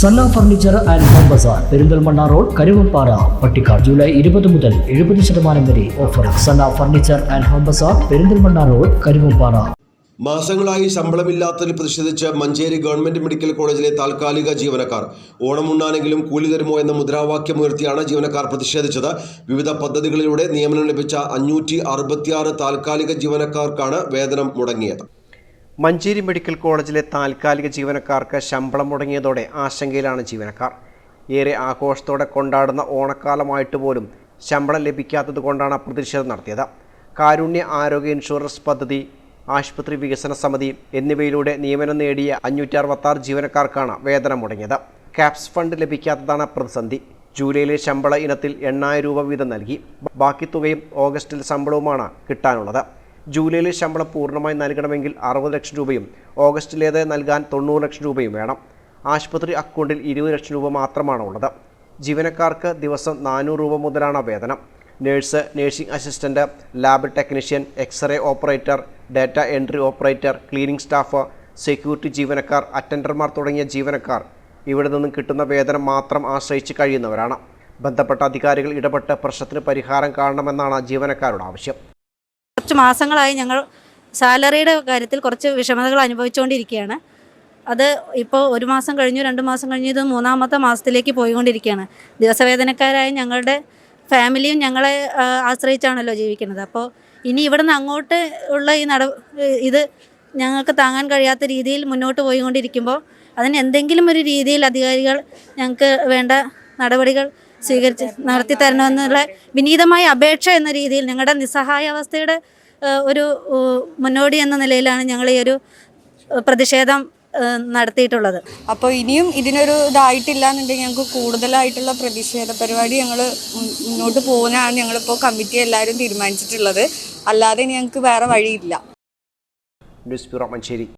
Sanna furniture and home bazaar Perinthalmanna road Karuvappara Pattikkad July ഇരുപത് മുതൽ എഴുപത് ശതമാനം വരെ offer Sanna furniture and home bazaar Perinthalmanna road Karuvappara മാസങ്ങളായി ശമ്പളമില്ലാത്തതിൽ പ്രതിഷേധിച്ച് മഞ്ചേരി ഗവൺമെന്റ് മെഡിക്കൽ കോളേജിലെ താൽക്കാലിക ജീവനക്കാർ ഓണമുണ്ണാനെങ്കിലും കൂലി തരുമോ എന്ന മുദ്രാവാക്യം മുദ്രാവാക്യമുയർത്തിയാണ് ജീവനക്കാർ പ്രതിഷേധിച്ചത്. വിവിധ പദ്ധതികളിലൂടെ നിയമനം ലഭിച്ച അഞ്ഞൂറ്റി താൽക്കാലിക ജീവനക്കാർക്കാണ് വേതനം മുടങ്ങിയത്. മഞ്ചേരി മെഡിക്കൽ കോളേജിലെ താൽക്കാലിക ജീവനക്കാർക്ക് ശമ്പളം മുടങ്ങിയതോടെ ആശങ്കയിലാണ് ജീവനക്കാർ. ഏറെ ആഘോഷത്തോടെ കൊണ്ടാടുന്ന ഓണക്കാലമായിട്ട് പോലും ശമ്പളം ലഭിക്കാത്തത് കൊണ്ടാണ് പ്രതിഷേധം നടത്തിയത്. കാരുണ്യ ആരോഗ്യ ഇൻഷുറൻസ് പദ്ധതി ആശുപത്രി വികസന സമിതി എന്നിവയിലൂടെ നിയമനം നേടിയ അഞ്ഞൂറ്റി അറുപത്താറ് ജീവനക്കാർക്കാണ് വേതനം മുടങ്ങിയത്. ക്യാപ്സ് ഫണ്ട് ലഭിക്കാത്തതാണ് പ്രതിസന്ധി. ജൂലൈയിലെ ശമ്പള ഇനത്തിൽ എണ്ണായിരം രൂപ വീതം നൽകി. ബാക്കി തുകയും ഓഗസ്റ്റിൽ ശമ്പളവുമാണ് കിട്ടാനുള്ളത്. ജൂലൈയിലെ ശമ്പളം പൂർണമായി നൽകണമെങ്കിൽ അറുപത് ലക്ഷം രൂപയും ഓഗസ്റ്റിലേത് നൽകാൻ തൊണ്ണൂറ് ലക്ഷം രൂപയും വേണം. ആശുപത്രി അക്കൗണ്ടിൽ ഇരുപത് ലക്ഷം രൂപ മാത്രമാണ് ഉള്ളത്. ജീവനക്കാർക്ക് ദിവസം നാനൂറ് രൂപ മുതലാണ് വേതനം. Nurse nursing assistant lab technician X ray operator data entry operator cleaning staff security ജീവനക്കാർ അറ്റൻഡർമാർ തുടങ്ങിയ ജീവനക്കാർ ഇവിടെ നിന്നും കിട്ടുന്ന വേതനം മാത്രം ആശ്രയിച്ച് കഴിയുന്നവരാണ്. ബന്ധപ്പെട്ട അധികാരികൾ ഇടപെട്ട് പ്രശ്നത്തിന് പരിഹാരം കാണണമെന്നാണ് ജീവനക്കാരുടെ ആവശ്യം. കുറച്ച് മാസങ്ങളായി ഞങ്ങൾ സാലറിയുടെ കാര്യത്തിൽ കുറച്ച് വിഷമതകൾ അനുഭവിച്ചുകൊണ്ടിരിക്കുകയാണ്. അത് ഇപ്പോൾ ഒരു മാസം കഴിഞ്ഞു രണ്ട് മാസം കഴിഞ്ഞു ഇത് മൂന്നാമത്തെ മാസത്തിലേക്ക് പോയിക്കൊണ്ടിരിക്കുകയാണ്. ദിവസവേതനക്കാരായ ഞങ്ങളുടെ ഫാമിലിയും ഞങ്ങളെ ആശ്രയിച്ചാണല്ലോ ജീവിക്കുന്നത്. അപ്പോൾ ഇനി ഇവിടുന്ന് അങ്ങോട്ട് ഉള്ള ഈ നട ഇത് ഞങ്ങൾക്ക് താങ്ങാൻ കഴിയാത്ത രീതിയിൽ മുന്നോട്ട് പോയിക്കൊണ്ടിരിക്കുമ്പോൾ അതിന് എന്തെങ്കിലും ഒരു രീതിയിൽ അധികാരികൾ ഞങ്ങൾക്ക് വേണ്ട നടപടികൾ സ്വീകരിച്ച് നടത്തി തരണമെന്നുള്ള വിനീതമായ അപേക്ഷ എന്ന രീതിയിൽ ഞങ്ങളുടെ നിസ്സഹായാവസ്ഥയുടെ അവസ്ഥയുടെ ഒരു മുന്നോടി എന്ന നിലയിലാണ് ഞങ്ങൾ ഈ ഒരു പ്രതിഷേധം നടത്തിയിട്ടുള്ളത്. അപ്പോൾ ഇനിയും ഇതിനൊരു ഇതായിട്ടില്ല എന്നുണ്ടെങ്കിൽ ഞങ്ങൾക്ക് കൂടുതലായിട്ടുള്ള പ്രതിഷേധ പരിപാടി ഞങ്ങൾ മുന്നോട്ട് പോകുന്നതാണ് ഞങ്ങളിപ്പോൾ കമ്മിറ്റി എല്ലാവരും തീരുമാനിച്ചിട്ടുള്ളത്. അല്ലാതെ ഇനി ഞങ്ങൾക്ക് വേറെ വഴിയില്ല. News bureau Manjeri.